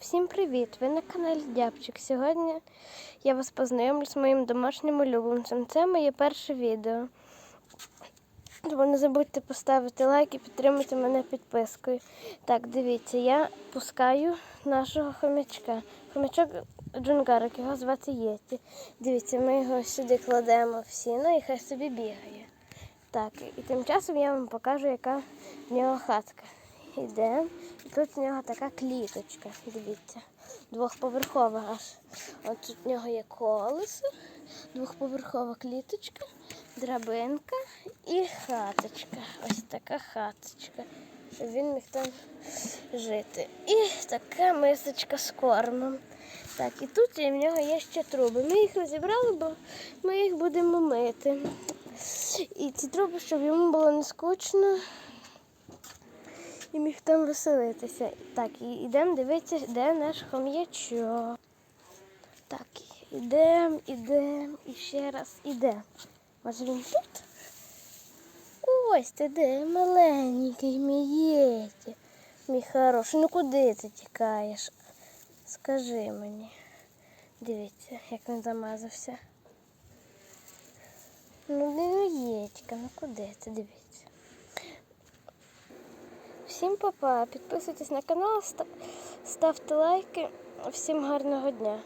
Всім привіт! Ви на каналі Дябчик. Сьогодні я вас познайомлю з моїм домашнім улюбленцем. Це моє перше відео. Тому не забудьте поставити лайк і підтримати мене підпискою. Так, дивіться, я пускаю нашого хомячка. Хомячок Джунгарик, його звати Єті. Дивіться, ми його сюди кладемо в сіно і хай собі бігає. Так, і тим часом я вам покажу, яка в нього хатка. Йдемо. І тут в нього така кліточка. Дивіться. Двохповерхова аж. От тут в нього є колесо, двохповерхова кліточка, драбинка і хаточка. Ось така хаточка. Щоб він міг там жити. І така мисочка з кормом. Так, і тут в нього є ще труби. Ми їх розібрали, бо ми їх будемо мити. І ці труби, щоб йому було не скучно і міг там веселитися. Так, і йдемо дивитися, де наш хом'ячок. Так, ідемо, ідемо і ще раз ідемо. Може він тут? Ось ти де, маленький мій єті. Мій хороший, ну куди ти тікаєш? Скажи мені. Дивіться, як він замазався. Ну, не єтька, ну куди ти дивіться? Всім папа, підписуйтесь на канал, став ставте лайки. Всім гарного дня.